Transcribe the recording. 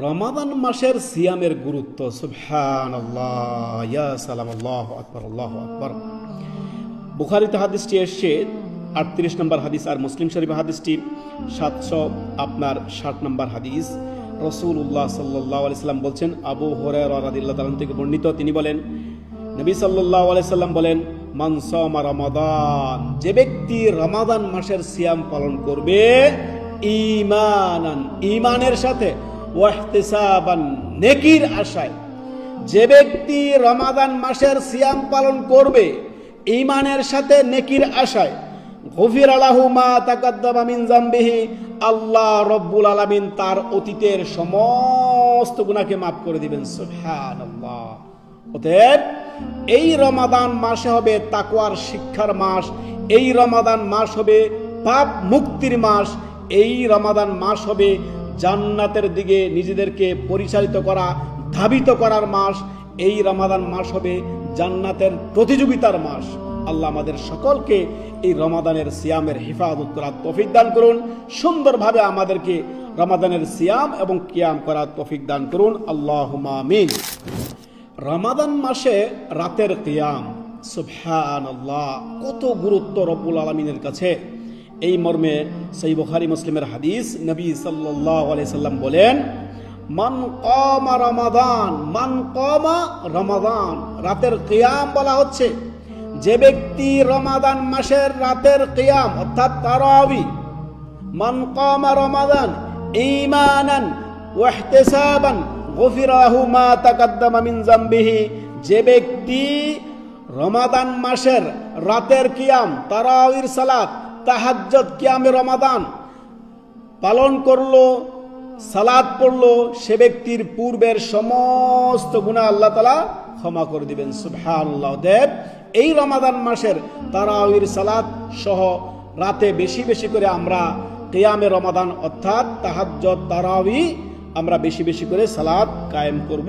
রমাদান মাসের সিয়ামের গুরুত্ব সালাম আল্লাহ আকবর, আল্লাহ বুখারিতে হাদিসটি এসছে, আটত্রিশ নম্বর হাদিস আর মুসলিম শরীফ হাদিসটি সাতশো আপনার ষাট নম্বর হাদিস। রসুল উল্লাহ সাল্লাহ আলাইসাল্লাম বলছেন, আবু হরে রাদিল্লাহ থেকে বর্ণিত, তিনি বলেন, নবী সাল্লাহ আলাইসাল্লাম বলেন মানসমা রমাদান, যে ব্যক্তি রমাদান মাসের সিয়াম পালন করবে ইমানান ইমানের সাথে ওয়াহতিসাবান, নেকির আশায়। যে ব্যক্তি রমাদান মাসের সিয়াম পালন করবে ইমানের সাথে নেকির আশায়, গফির আলাহু মা তাকাদ্দামা মিন জামবিহি আল্লাহ রব্বুল আলামিন তার অতীতের সমস্ত গুনাহকে মাফ করে দিবেন। সুবহানাল্লাহ। অতএব, এই রমাদান মাসে হবে তাকওয়ার শিক্ষার মাস, এই রমাদান মাস হবে পাপ মুক্তির মাস, এই রমাদান মাস হবে জান্নাতের দিকে নিজেদেরকে পরিচালিত করা, ধাবিত করার মাস। এই রমাদান মাস হবে জান্নাতের প্রতিযোগিতার মাস। আল্লাহ আমাদের সকলকে এই রমাদানের সিয়ামের হেফাজত করার তফিক দান করুন। সুন্দরভাবে আমাদেরকে রমাদানের সিয়াম এবং কিয়াম করার তফিক দান করুন। আল্লাহ আমিন। রমাদান মাসে রাতের কিয়াম। সুবহান আল্লাহ কত গুরুত্ব রব্বুল আলমিনের কাছে। এই মর্মে সেই বুখারি মুসলিমের হাদিস নবী সাল্লাহ সাল্লাম বলেন, মান কমা রমাদান, মান কমা রমাদান। রাতের কিয়াম বলা হচ্ছে, যে ব্যক্তি রমাদান মাসের রাতের কিয়াম অর্থাৎ তারাবি, মান কমা রমাদান, ঈমানান ওয়াহতিসাবান, গফিরাহু মা তাকাদ্দামা মিন জামবিহি। যে ব্যক্তি রমাদান মাসের রাতের কিয়াম তারাবির সালাত তাহাজ্জুদ কিয়ামে রমাদান পালন করল সালাদ পড়ল সে ব্যক্তির পূর্বের সমস্ত গুণা আল্লাহ তালা ক্ষমা করে দিবেন। সুবহানাল্লাহ। দেব এই রমাদান মাসের তারাউর সালাদ সহ রাতে বেশি বেশি করে আমরা কেয়ামে রমাদান অর্থাৎ তাহাজ্জত তারাউই আমরা বেশি বেশি করে সালাদ কায়েম করব।